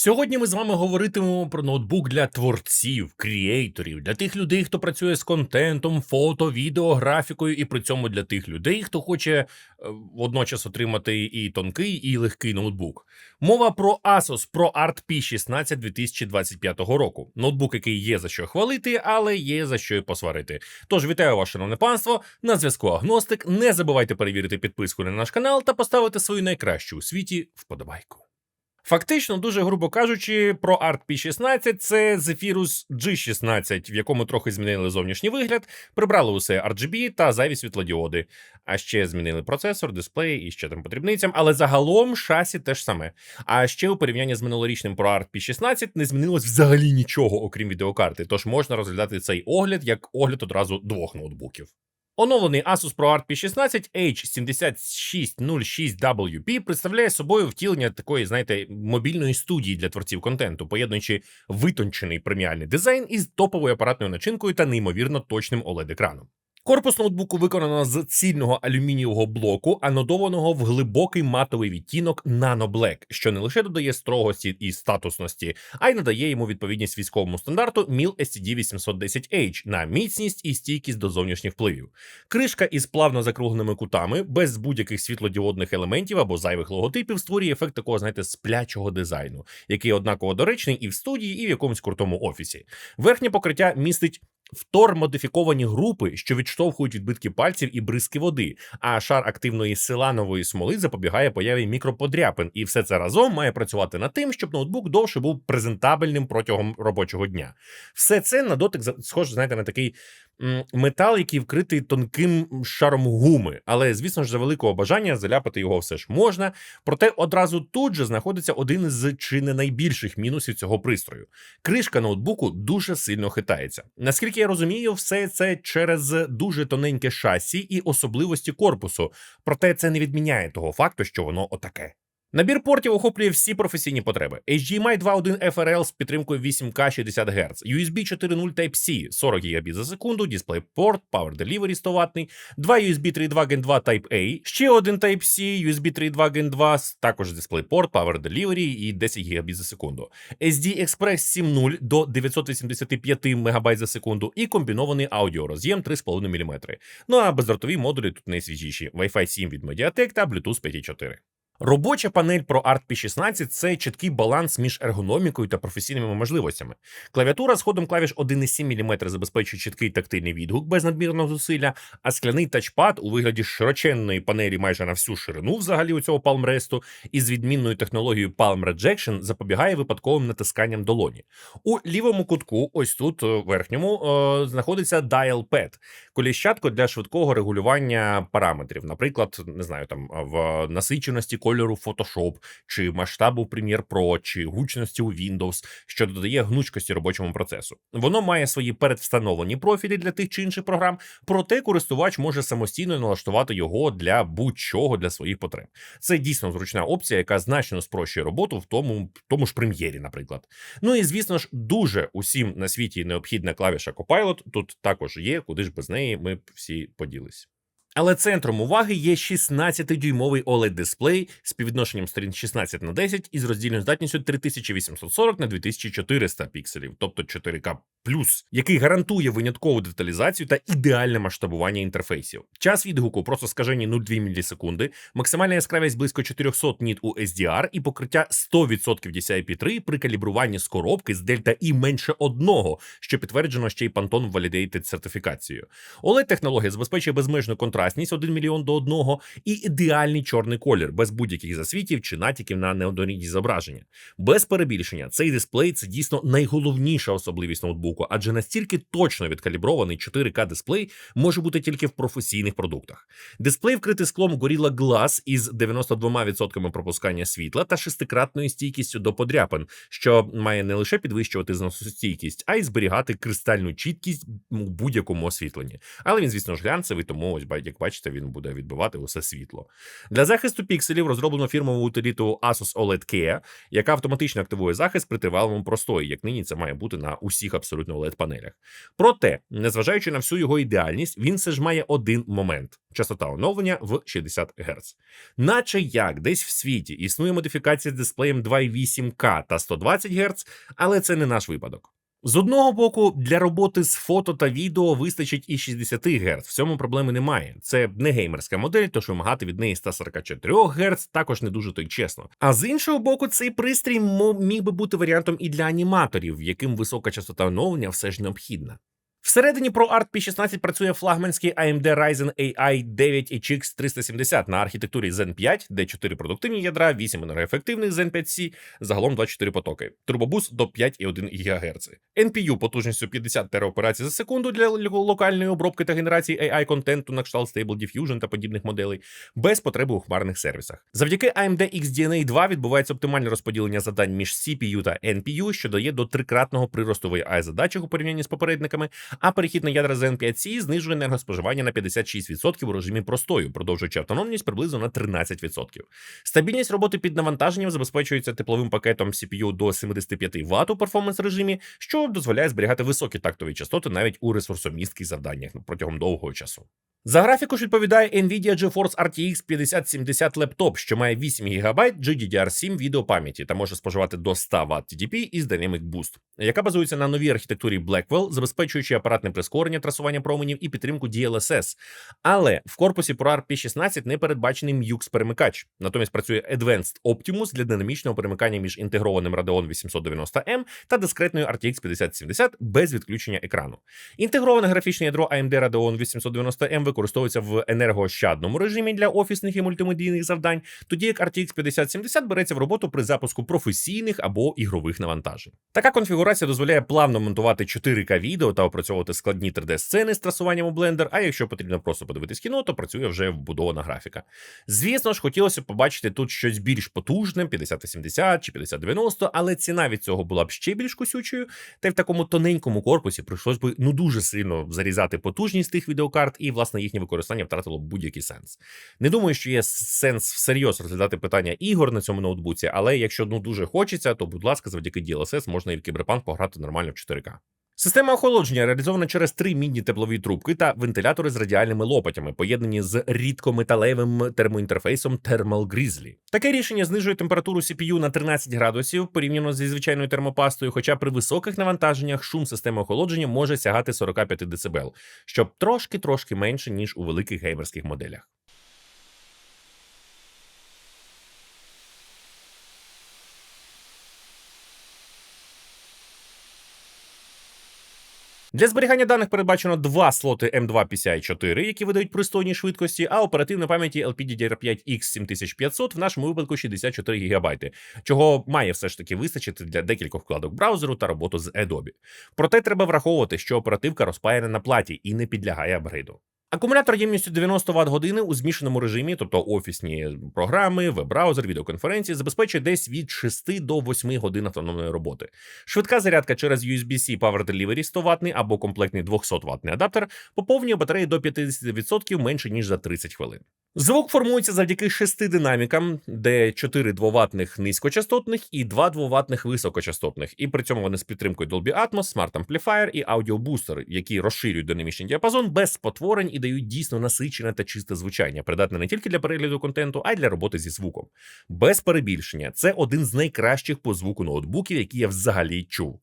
Сьогодні ми з вами говоритимемо про ноутбук для творців, кріейторів, для тих людей, хто працює з контентом, фото, відео, графікою, і при цьому для тих людей, хто хоче е, водночас отримати і тонкий, і легкий ноутбук. Мова про Asus ProArt P16 2025 року. Ноутбук, який є за що хвалити, але є за що й посварити. Тож вітаю вас, шановне панство. На зв'язку Агностик. Не забувайте перевірити підписку на наш канал та поставити свою найкращу у світі вподобайку. Фактично, дуже грубо кажучи, про Art P16 це Zephyrus G16, в якому трохи змінили зовнішній вигляд, прибрали усе RGB та зайві світлодіоди. А ще змінили процесор, дисплей і ще там подрібницям, але загалом шасі теж саме. А ще у порівнянні з минулорічним про Art P16 не змінилось взагалі нічого, окрім відеокарти. Тож можна розглядати цей огляд як огляд одразу двох ноутбуків. Оновлений Asus ProArt P16 H7606WP представляє собою втілення такої, знаєте, мобільної студії для творців контенту, поєднуючи витончений преміальний дизайн із топовою апаратною начинкою та неймовірно точним OLED-екраном. Корпус ноутбуку виконано з цільного алюмінієвого блоку, анодованого в глибокий матовий відтінок Nano Black, що не лише додає строгості і статусності, а й надає йому відповідність військовому стандарту MIL STD 810H на міцність і стійкість до зовнішніх впливів. Кришка із плавно закругленими кутами, без будь-яких світлодіодних елементів або зайвих логотипів, створює ефект такого, знаєте, сплячого дизайну, який однаково доречний і в студії, і в якомусь крутому офісі. Верхнє покриття містить втор-модифіковані групи, що відштовхують відбитки пальців і бризки води, а шар активної силанової смоли запобігає появі мікроподряпин, і все це разом має працювати над тим, щоб ноутбук довше був презентабельним протягом робочого дня. Все це на дотик схоже, знаєте, на такий метал, який вкритий тонким шаром гуми. Але, звісно ж, за великого бажання заляпати його все ж можна. Проте одразу тут же знаходиться один з чи не найбільших мінусів цього пристрою. Кришка ноутбуку дуже сильно хитається. Наскільки я розумію, все це через дуже тоненьке шасі і особливості корпусу, проте це не відміняє того факту, що воно отаке. Набір портів охоплює всі професійні потреби: HDMI 2.1 FRL з підтримкою 8К 60 Гц, USB 4.0 Type-C 40 Гбіт за секунду, DisplayPort, Power Delivery 100 ватний, 2 USB 3.2 Gen 2 Type-A, ще один Type-C, USB 3.2 Gen 2, також DisplayPort, Power Delivery і 10 Гбіт за секунду, SD Express 7.0 до 985 МБ за секунду і комбінований аудіороз'єм 3,5 мм. Ну а бездротові модулі тут найсвіжіші: Wi-Fi 7 від Mediatek та Bluetooth 5.4. Робоча панель про Art P16 це чіткий баланс між ергономікою та професійними можливостями. Клавіатура з ходом клавіш 1,7 мм забезпечує чіткий тактильний відгук без надмірного зусилля, а скляний тачпад у вигляді широченної панелі майже на всю ширину взагалі у цього Rest із відмінною технологією Palm Rejection запобігає випадковим натисканням долоні. У лівому кутку, ось тут, е, верхньому, е, знаходиться Dial Pad, коліщатко для швидкого регулювання параметрів, наприклад, не знаю, там в насиченості кольору Photoshop, чи масштабу Premiere Pro, чи гучності у Windows, що додає гнучкості робочому процесу. Воно має свої передвстановлені профілі для тих чи інших програм, проте користувач може самостійно налаштувати його для будь-чого для своїх потреб. Це дійсно зручна опція, яка значно спрощує роботу в тому, в тому ж прем'єрі, наприклад. Ну і звісно ж, дуже усім на світі необхідна клавіша Copilot. Тут також є, куди ж без неї ми всі поділись. Але центром уваги є 16-дюймовий oled дисплей з співвідношенням сторін 16 на 10 із роздільною здатністю 3840 на 2400 пікселів, тобто 4К який гарантує виняткову деталізацію та ідеальне масштабування інтерфейсів. Час відгуку просто скажені 0,2 мілісекунди, максимальна яскравість близько 400 ніт у SDR і покриття 100% DCI-P3 при калібруванні з коробки з Delta I менше одного, що підтверджено ще й Pantone Validated сертифікацією. oled технологія забезпечує безмежну контрастність 1 мільйон до 1 і ідеальний чорний колір без будь-яких засвітів чи натяків на неоднорідні зображення. Без перебільшення цей дисплей це дійсно найголовніша особливість ноутбуку адже настільки точно відкалібрований 4К дисплей може бути тільки в професійних продуктах. Дисплей вкритий склом Gorilla Glass із 92% пропускання світла та шестикратною стійкістю до подряпин, що має не лише підвищувати зносостійкість, а й зберігати кристальну чіткість у будь-якому освітленні. Але він, звісно ж, глянцевий, тому ось як бачите, він буде відбивати усе світло. Для захисту пікселів розроблено фірмову утиліту Asus OLED Care, яка автоматично активує захист при тривалому простої, як нині це має бути на усіх абсолютно oled панелях. Проте, незважаючи на всю його ідеальність, він все ж має один момент: частота оновлення в 60 Гц. Наче як десь в світі існує модифікація з дисплеєм 2,8К та 120 Гц, але це не наш випадок. З одного боку, для роботи з фото та відео вистачить і 60 Гц. В цьому проблеми немає. Це не геймерська модель, тож вимагати від неї 144 Гц також не дуже то й чесно. А з іншого боку, цей пристрій міг би бути варіантом і для аніматорів, яким висока частота оновлення все ж необхідна. Всередині ProArt P16 працює флагманський AMD Ryzen AI 9 HX 370 на архітектурі Zen 5, де 4 продуктивні ядра, 8 енергоефективних Zen 5C, загалом 24 потоки, турбобус до 5,1 ГГц. NPU потужністю 50 тераоперацій за секунду для локальної обробки та генерації AI контенту на кшталт Stable Diffusion та подібних моделей, без потреби у хмарних сервісах. Завдяки AMD XDNA 2 відбувається оптимальне розподілення завдань між CPU та NPU, що дає до трикратного приросту ai задачих у порівнянні з попередниками. А перехід на ядра Zen 5C знижує енергоспоживання на 56% у режимі простою, продовжуючи автономність приблизно на 13%. Стабільність роботи під навантаженням забезпечується тепловим пакетом CPU до 75 Вт у перформанс режимі, що дозволяє зберігати високі тактові частоти навіть у ресурсомістких завданнях протягом довгого часу. За графіку ж відповідає Nvidia GeForce RTX 5070 лептоп, що має 8 ГБ GDDR7 відеопам'яті та може споживати до 100 Вт TDP із Dynamic Boost, яка базується на новій архітектурі Blackwell, забезпечуючи апаратне прискорення трасування променів і підтримку DLSS. Але в корпусі ProArt P16 не передбачений mux перемикач. Натомість працює Advanced Optimus для динамічного перемикання між інтегрованим Radeon 890M та дискретною RTX 5070 без відключення екрану. Інтегроване графічне ядро AMD Radeon 890M використовується в енергоощадному режимі для офісних і мультимедійних завдань, тоді як RTX 5070 береться в роботу при запуску професійних або ігрових навантажень. Така конфігурація дозволяє плавно монтувати 4К відео та опрацьовувати складні 3D-сцени з трасуванням у Blender, а якщо потрібно просто подивитись кіно, то працює вже вбудована графіка. Звісно ж, хотілося б побачити тут щось більш потужне, 5080 чи 5090, але ціна від цього була б ще більш кусючою, та й в такому тоненькому корпусі прийшлось би ну дуже сильно зарізати потужність тих відеокарт, і власне їхнє використання втратило будь-який сенс. Не думаю, що є сенс всерйоз розглядати питання ігор на цьому ноутбуці, але якщо ну дуже хочеться, то будь ласка, завдяки DLSS можна і в кіберпанк пограти нормально в 4К. Система охолодження реалізована через три мідні теплові трубки та вентилятори з радіальними лопатями, поєднані з рідкометалевим термоінтерфейсом Thermal Grizzly. Таке рішення знижує температуру CPU на 13 градусів порівняно зі звичайною термопастою, хоча при високих навантаженнях шум системи охолодження може сягати 45 дБ, що трошки-трошки менше ніж у великих геймерських моделях. Для зберігання даних передбачено два слоти M2 PCI 4, які видають пристойні швидкості, а оперативна пам'яті LPDDR5X 7500 в нашому випадку 64 ГБ, чого має все ж таки вистачити для декількох вкладок браузеру та роботу з Adobe. Проте треба враховувати, що оперативка розпаяна на платі і не підлягає апгрейду. Акумулятор ємністю 90 Вт години у змішаному режимі, тобто офісні програми, веб-браузер, відеоконференції, забезпечує десь від 6 до 8 годин автономної роботи. Швидка зарядка через USB-C Power Delivery 100 ватний або комплектний 200 ватний адаптер поповнює батарею до 50% менше ніж за 30 хвилин. Звук формується завдяки шести динамікам, де чотири двоватних низькочастотних і два двоватних високочастотних, і при цьому вони з підтримкою Dolby Atmos, Smart Amplifier і Booster, які розширюють динамічний діапазон без спотворень і дають дійсно насичене та чисте звучання, придатне не тільки для перегляду контенту, а й для роботи зі звуком. Без перебільшення, це один з найкращих по звуку ноутбуків, які я взагалі чув.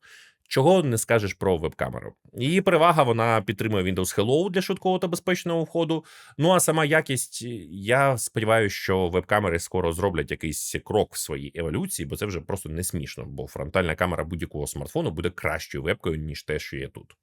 Чого не скажеш про веб-камеру? Її перевага вона підтримує Windows Hello для швидкого та безпечного входу. Ну а сама якість, я сподіваюся, що веб-камери скоро зроблять якийсь крок в своїй еволюції, бо це вже просто не смішно. Бо фронтальна камера будь-якого смартфону буде кращою вебкою ніж те, що є тут.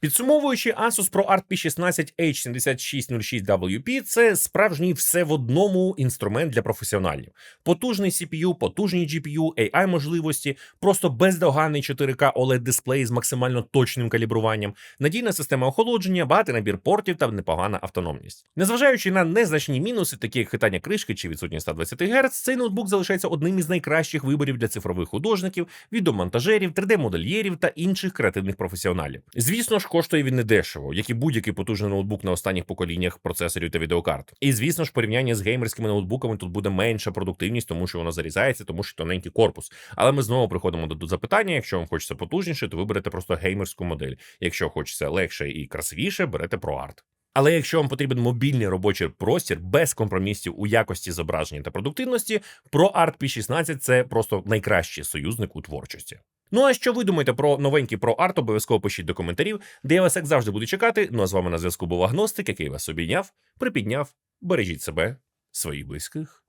Підсумовуючи, Asus ProArt P16H7606WP – це справжній все в одному інструмент для професіоналів. Потужний CPU, потужний GPU, AI можливості, просто бездоганний 4К OLED дисплей з максимально точним калібруванням, надійна система охолодження, багатий набір портів та непогана автономність. Незважаючи на незначні мінуси, такі як хитання кришки чи відсутність 120 Гц, цей ноутбук залишається одним із найкращих виборів для цифрових художників, відеомонтажерів, 3D-модельєрів та інших креативних професіоналів. Звісно ж, коштує він недешево, як і будь-який потужний ноутбук на останніх поколіннях процесорів та відеокарт. І звісно ж, порівняння з геймерськими ноутбуками тут буде менша продуктивність, тому що воно зарізається, тому що тоненький корпус. Але ми знову приходимо до, запитання: якщо вам хочеться потужніше, то ви берете просто геймерську модель. Якщо хочеться легше і красивіше, берете ProArt. Але якщо вам потрібен мобільний робочий простір без компромісів у якості зображення та продуктивності, ProArt P16 це просто найкращий союзник у творчості. Ну а що ви думаєте про новенький ProArt, обов'язково пишіть до коментарів, де я вас як завжди буду чекати. Ну а з вами на зв'язку був агностик, який вас обійняв, припідняв. Бережіть себе, своїх близьких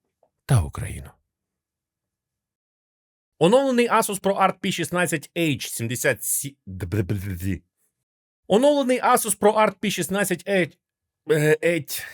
та Україну. Оновлений Asus ProArt P16H77... Оновлений Asus ProArt P16H... Е, еть.